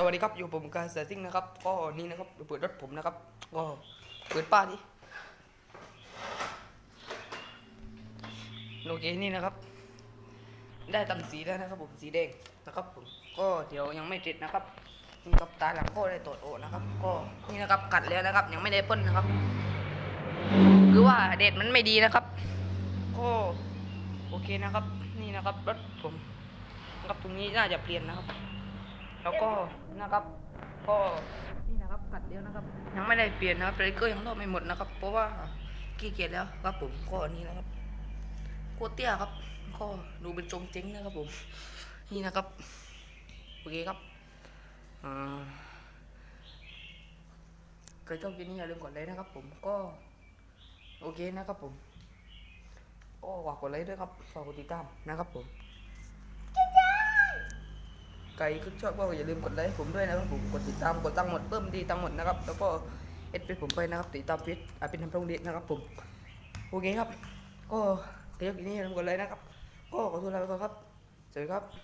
สวัสดีครับอยู่ผมกาเสือซิ่งนะครับก็นี่นะครับเปิดรถผมนะครับก็เปิดป้าดิโอเคนี่นะครับ ได้ตำสีแล้วนะครับ ผมสีแดงนะครับ ผมก็เดี๋ยวยังไม่เสร็จนะครับนี่ครับตาหลังก็ได้ตรวจโอนะครับ ก็นี่นะครับกัดแล้วนะครับ ยังไม่ได้พ่นนะครับ คือว่าเด็ดมันไม่ดีนะครับก็โอเคนะครับ นี่นะครับรถผมนะครับตรงนี้น่าจะเปลี่ยนนะครับ แล้วก็นะครับ ก็นี่นะครับกัดเดียวนะครับ ยังไม่ได้เปลี่ยนนะครับเบรเกอร์ยังรอบไม่หมดนะครับ เพราะว่าขี้เกียจแล้วครับผมก็นี่นะครับโคตเตี้ยครับ ก็ดูเป็นจงเจ๊งนะครับผม นี่นะครับโอเคครับอ่าใครชอบคลิปนี้อย่าลืมกดไลค์นะครับ ผมก็โอเคนะครับผมก็ฝากกดไลค์ด้วยครับฝากกดติดตามนะครับผม ใครก็ชอบก็อย่าลืมกดไลค์ผมด้วยนะครับผมกดติดตามกดตั้งหมดเพิ่มดีตั้งหมดนะครับ แล้วก็เอ็ดเฟซผมไปนะครับติดตามเฟซอาเป็นทำตรงเด็ดนะครับผมโอเคครับ ก็เดี๋ยวนี้อย่าลืมกดไลค์นะครับ ก็ขอตัวลาไปก่อนครับสวัสดีครับ